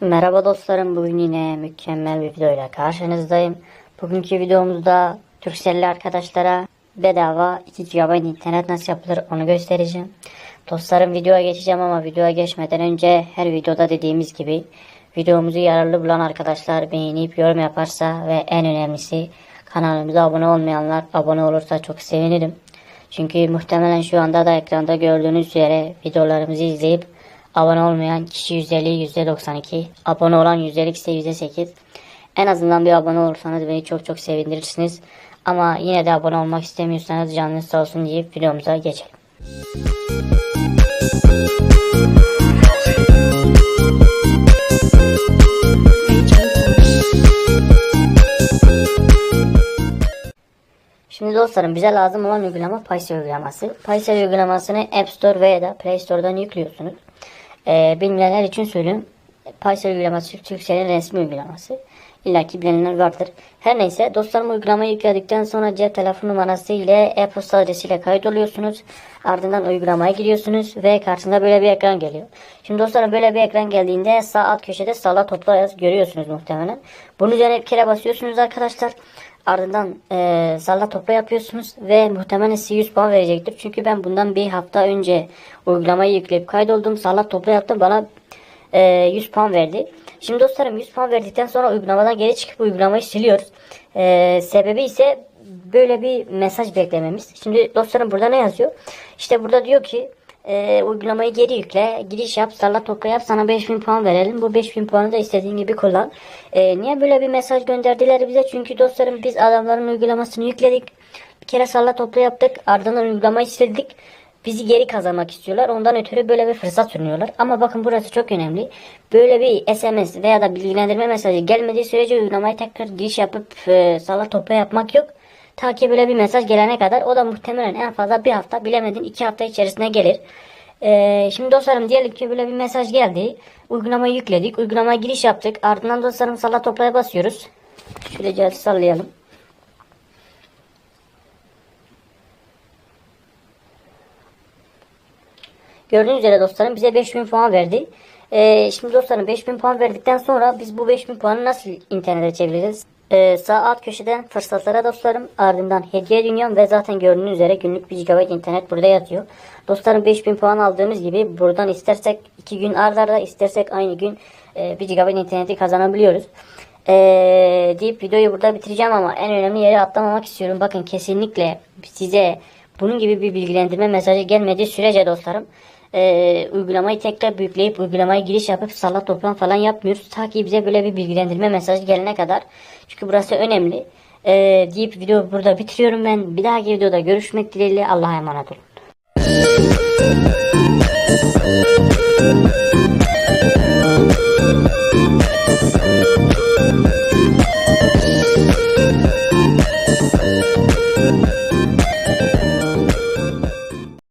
Merhaba dostlarım bugün yine mükemmel bir videoyla karşınızdayım. Bugünkü videomuzda Turkcell'li arkadaşlara bedava 2 GB internet nasıl yapılır onu göstereceğim. Dostlarım videoya geçeceğim ama videoya geçmeden önce her videoda dediğimiz gibi videomuzu yararlı bulan arkadaşlar beğenip yorum yaparsa ve en önemlisi kanalımıza abone olmayanlar abone olursa çok sevinirim. Çünkü muhtemelen şu anda da ekranda gördüğünüz üzere videolarımızı izleyip abone olmayan kişi %50 %92 abone olan yüzdelik ise %8 en azından bir abone olursanız beni çok çok sevindirirsiniz. Ama yine de abone olmak istemiyorsanız canınız sağ olsun deyip videomuza geçelim. Şimdi dostlarım bize lazım olan uygulama Paysel uygulaması. Paysel uygulamasını App Store veya da Play Store'dan yüklüyorsunuz. Ee, bilmeyenler için söyleyeyim. Paysel uygulaması Türkcell'in resmi uygulaması. İlla ki bilenler vardır. Her neyse dostlarım uygulamayı yükledikten sonra cep telefon numarası ile e-posta adresiyle kaydoluyorsunuz. Ardından uygulamaya giriyorsunuz ve karşınıza böyle bir ekran geliyor. Şimdi dostlarım böyle bir ekran geldiğinde sağ alt köşede salla topla yaz görüyorsunuz muhtemelen. Bunun üzerine bir kere basıyorsunuz arkadaşlar. Ardından e, salla topla yapıyorsunuz ve muhtemelen size 100 puan verecektir. Çünkü ben bundan bir hafta önce uygulamayı yükleyip kaydoldum. Salla topla yaptım bana e, 100 puan verdi. Şimdi dostlarım 100 puan verdikten sonra uygulamadan geri çıkıp uygulamayı siliyoruz. E, sebebi ise böyle bir mesaj beklememiz. Şimdi dostlarım burada ne yazıyor? İşte burada diyor ki e, uygulamayı geri yükle, giriş yap, salla topla yap, sana 5000 puan verelim. Bu 5000 puanı da istediğin gibi kullan. E, niye böyle bir mesaj gönderdiler bize? Çünkü dostlarım biz adamların uygulamasını yükledik. Bir kere salla topla yaptık. Ardından uygulamayı sildik. Bizi geri kazanmak istiyorlar. Ondan ötürü böyle bir fırsat sunuyorlar. Ama bakın burası çok önemli. Böyle bir SMS veya da bilgilendirme mesajı gelmediği sürece uygulamayı tekrar giriş yapıp e, salla topla yapmak yok. Ta ki böyle bir mesaj gelene kadar o da muhtemelen en fazla bir hafta bilemedin iki hafta içerisinde gelir. Ee, şimdi dostlarım diyelim ki böyle bir mesaj geldi. Uygulamayı yükledik. Uygulamaya giriş yaptık. Ardından dostlarım salla toplaya basıyoruz. Şöyle sallayalım. Gördüğünüz üzere dostlarım bize 5000 puan verdi. Ee, şimdi dostlarım 5000 puan verdikten sonra biz bu 5000 puanı nasıl internete çevireceğiz? Ee, sağ alt köşeden fırsatlara dostlarım ardından hediye dünyam ve zaten gördüğünüz üzere günlük 1 GB internet burada yatıyor. Dostlarım 5000 puan aldığımız gibi buradan istersek 2 gün arda arda istersek aynı gün e, 1 GB interneti kazanabiliyoruz. Ee, deyip videoyu burada bitireceğim ama en önemli yeri atlamamak istiyorum. Bakın kesinlikle size bunun gibi bir bilgilendirme mesajı gelmediği sürece dostlarım e, uygulamayı tekrar büyükleyip uygulamaya giriş yapıp salla toplam falan yapmıyoruz. Ta ki bize böyle bir bilgilendirme mesajı gelene kadar. Çünkü burası önemli. E, deyip videoyu burada bitiriyorum ben. Bir dahaki videoda görüşmek dileğiyle. Allah'a emanet olun.